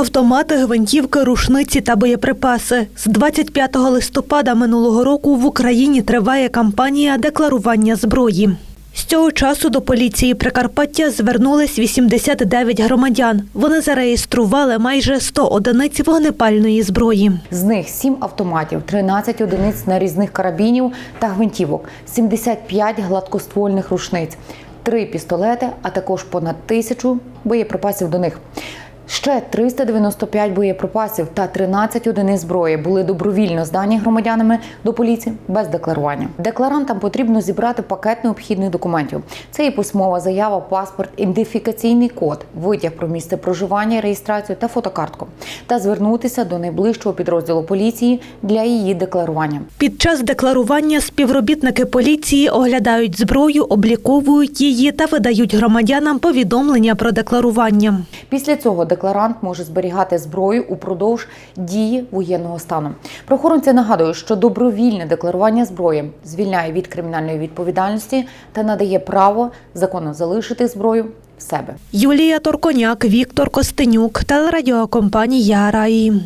Автомати, гвинтівки, рушниці та боєприпаси. З 25 листопада минулого року в Україні триває кампанія декларування зброї. З цього часу до поліції Прикарпаття звернулись 89 громадян. Вони зареєстрували майже 100 одиниць вогнепальної зброї. З них 7 автоматів, 13 одиниць нарізних карабінів та гвинтівок, 75 гладкоствольних рушниць, 3 пістолети, а також понад тисячу боєприпасів до них. Ще 395 боєприпасів та 13 одиниць зброї були добровільно здані громадянами до поліції без декларування. Декларантам потрібно зібрати пакет необхідних документів. Це і письмова заява, паспорт, ідентифікаційний код, витяг про місце проживання, реєстрацію та фотокартку, та звернутися до найближчого підрозділу поліції для її декларування. Під час декларування співробітники поліції оглядають зброю, обліковують її та видають громадянам повідомлення про декларування. Після цього декларант може зберігати зброю упродовж дії воєнного стану. Прохоронці нагадують, що добровільне декларування зброї звільняє від кримінальної відповідальності та надає право законно залишити зброю в себе. Юлія Торконяк, Віктор Костенюк, телерадіокомпанія Раї.